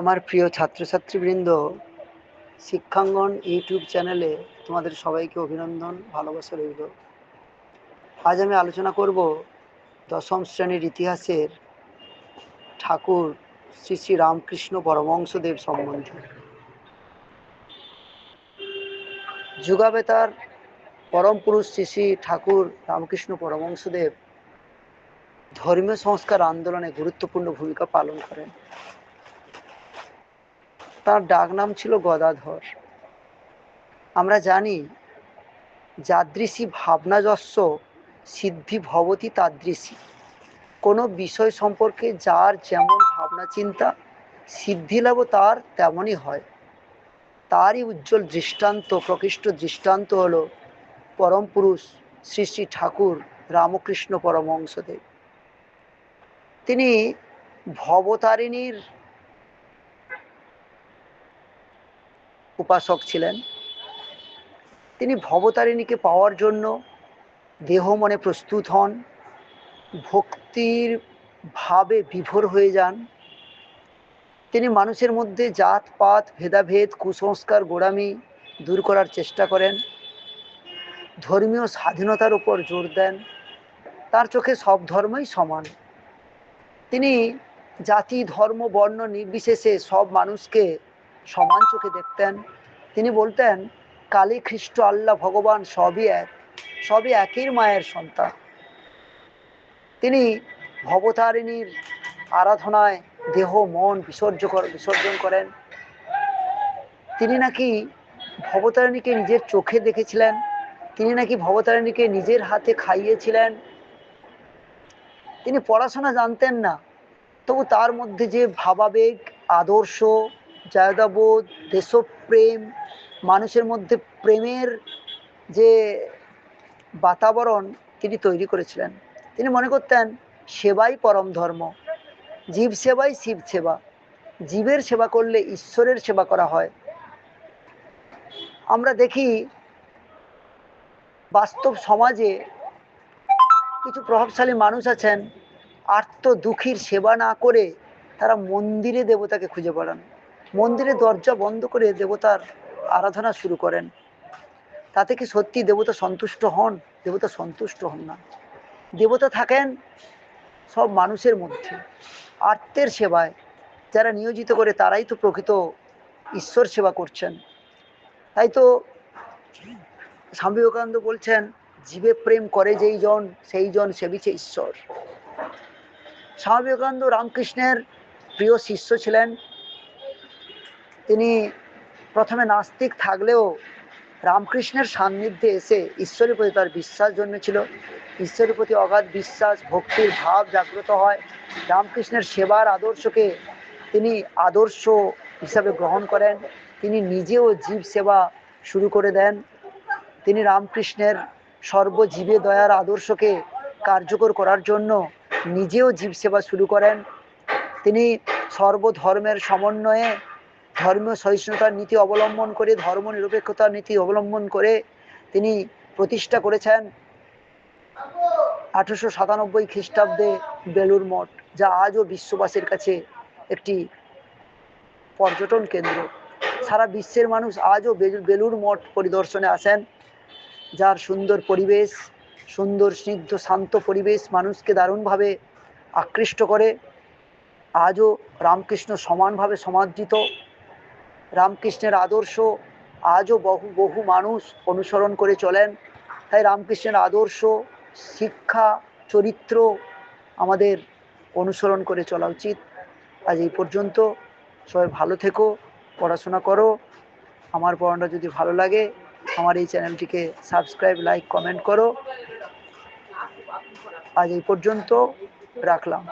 আমার প্রিয় ছাত্রছাত্রীবৃন্দ, শিক্ষাঙ্গন ইউটিউব চ্যানেলে তোমাদের সবাইকে অভিনন্দন, ভালোবাসা রইল। আজ আমি আলোচনা করব দশম শ্রেণির ইতিহাসের ঠাকুর শ্রী শ্রী রামকৃষ্ণ পরমংসদেব সম্বন্ধে। যুগাবেতার পরম পুরুষ শ্রী শ্রী ঠাকুর রামকৃষ্ণ পরমংসদেব ধর্মীয় সংস্কার আন্দোলনে গুরুত্বপূর্ণ ভূমিকা পালন করেন। তার ডাক নাম ছিল গদাধর। আমরা জানি যাদৃশী ভাবনাযস্য সিদ্ধি ভবতী তাদৃশী। কোনো বিষয় সম্পর্কে যার যেমন ভাবনা চিন্তা সিদ্ধি লাভ তার তেমনই হয়। তারই উজ্জ্বল দৃষ্টান্ত, প্রকৃষ্ট দৃষ্টান্ত হল পরম পুরুষ শ্রী শ্রী ঠাকুর রামকৃষ্ণ পরমহংসদেব। তিনি ভবতারিণীর উপাসক ছিলেন। তিনি ভবতারিণীকে পাওয়ার জন্য দেহ মনে প্রস্তুত হন, ভক্তির ভাবে বিভোর হয়ে যান। তিনি মানুষের মধ্যে জাতপাত, ভেদাভেদ, কুসংস্কার, গোড়ামি দূর করার চেষ্টা করেন। ধর্মীয় স্বাধীনতার উপর জোর দেন। তার চোখে সব ধর্মই সমান। তিনি জাতি, ধর্ম, বর্ণ নির্বিশেষে সব মানুষকে সমান চোখে দেখতেন। তিনি বলতেন, কালী খ্রিস্ট আল্লাহ, ভগবান সবই এক, সবই একই মায়ের সন্তান। তিনি ভবতারিণীর আরাধনায় দেহ, মন বিসর্জ বিসর্জন করেন। তিনি নাকি ভবতারিণীকে নিজের চোখে দেখেছিলেন? তিনি নাকি ভবতারিণীকে নিজের হাতে খাইয়েছিলেন? তিনি পড়াশোনা জানতেন না, তবু তার মধ্যে যে ভাবাবেগ, আদর্শ জায়দাবোধ দেশপ্রেম, মানুষের মধ্যে প্রেমের যে বাতাবরণ তিনি তৈরি করেছিলেন। তিনি মনে করতেন, সেবাই পরম ধর্ম। জীব সেবাই শিব সেবা। জীবের সেবা করলে ঈশ্বরের সেবা করা হয়। আমরা দেখি, বাস্তব সমাজে কিছু প্রভাবশালী মানুষ আছেন আর্ত দুঃখীর সেবা না করে তারা মন্দিরে দেবতাকে খুঁজে বেড়ান। মন্দিরে দরজা বন্ধ করে দেবতার আরাধনা শুরু করেন। তাতে কি সত্যি দেবতা সন্তুষ্ট হন? দেবতা সন্তুষ্ট হন না। দেবতা থাকেন সব মানুষের মধ্যে। আত্মের সেবায় যারা নিয়োজিত করে তারাই তো প্রকৃত ঈশ্বর সেবা করছেন। তাই তো স্বামী বিবেকানন্দ বলছেন, জীবে প্রেম করে যেই জন, সেই জন সেবিছে ঈশ্বর। স্বামী বিবেকানন্দ রামকৃষ্ণের প্রিয় শিষ্য ছিলেন। তিনি প্রথমে নাস্তিক থাকলেও রামকৃষ্ণের সান্নিধ্যে এসে ঈশ্বরের প্রতি তার বিশ্বাস জন্মেছিল। ঈশ্বরের প্রতি অগাধ বিশ্বাস, ভক্তির ভাব জাগ্রত হয়। রামকৃষ্ণের সেবার আদর্শকে তিনি আদর্শ হিসাবে গ্রহণ করেন। তিনি নিজেও জীব সেবা শুরু করে দেন। তিনি রামকৃষ্ণের সর্বজীবে দয়ার আদর্শকে কার্যকর করার জন্য নিজেও জীব সেবা শুরু করেন। তিনি সর্বধর্মের সমন্বয়ে ধর্মীয় সহিষ্ণুতার নীতি অবলম্বন করে, ধর্ম নিরপেক্ষতার নীতি অবলম্বন করে তিনি প্রতিষ্ঠা করেছেন আঠেরোশো সাতানব্বই খ্রিস্টাব্দে বেলুর মঠ, যা আজও বিশ্ববাসীর কাছে একটি পর্যটন কেন্দ্র। সারা বিশ্বের মানুষ আজও বেলুর মঠ পরিদর্শনে আসেন, যার সুন্দর পরিবেশ, সুন্দর স্নিগ্ধ, শান্ত পরিবেশ মানুষকে দারুণভাবে আকৃষ্ট করে। আজও রামকৃষ্ণ সমানভাবে সমাদৃত। রামকৃষ্ণের আদর্শ আজও বহু বহু মানুষ অনুসরণ করে চলেন। তাই রামকৃষ্ণের আদর্শ, শিক্ষা, চরিত্র আমাদের অনুসরণ করে চলা উচিত। আজ এই পর্যন্ত। সবাই ভালো থেকো, পড়াশোনা করো। আমার পড়াটা যদি ভালো লাগে, আমার এই চ্যানেলটিকে সাবস্ক্রাইব, লাইক, কমেন্ট করো। আজ এই পর্যন্ত রাখলাম।